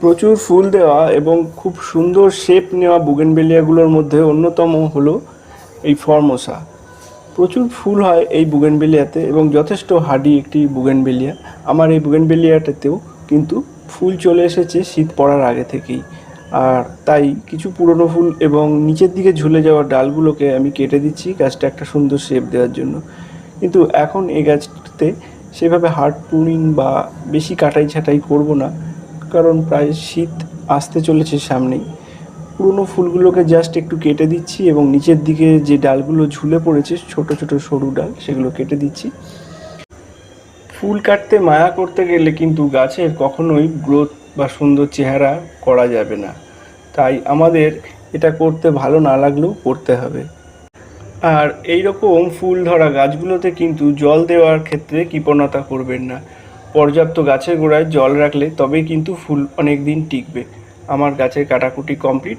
প্রচুর ফুল দেওয়া এবং খুব সুন্দর শেপ নেওয়া বুগেনবেলিয়াগুলোর মধ্যে অন্যতম হলো এই ফর্মোসা প্রচুর ফুল হয় এই বুগেনবেলিয়াতে এবং যথেষ্ট হার্ডি একটি বুগেনবেলিয়া আমার এই বুগেনবেলিয়াটাতেও কিন্তু ফুল চলে এসেছে শীত পড়ার আগে থেকেই। আর তাই কিছু পুরনো ফুল এবং নিচের দিকে ঝুলে যাওয়া ডালগুলোকে আমি কেটে দিচ্ছি গাছটা একটা সুন্দর শেপ দেওয়ার জন্য। কিন্তু এখন এই গাছটাতে সেভাবে হার্ড প্রুনিং বা বেশি কাটাই ছাটাই করব না। কারণ প্রায় শীত আসতে চলেছে সামনেই। পুরনো ফুলগুলোকে জাস্ট একটু কেটে দিচ্ছি এবং নিচের দিকে যে ডালগুলো ঝুলে পড়েছে, ছোট ছোট সরু ডাল, সেগুলো কেটে দিচ্ছি। ফুল কাটতে মায়া করতে গেলে কিন্তু গাছের কখনোই গ্রোথ বা সুন্দর চেহারা করা যাবে না। তাই আমাদের এটা করতে ভালো না লাগলেও করতে হবে। আর এই রকম ফুল ধরা গাছগুলোতে কিন্তু জল দেওয়ার ক্ষেত্রে কৃপণতা করবেন না। পর্যাপ্ত গাছের গোড়ায় জল রাখলে তবেই কিন্তু ফুল অনেক দিন টিকবে। আমার গাছের কাটাকুটি কমপ্লিট।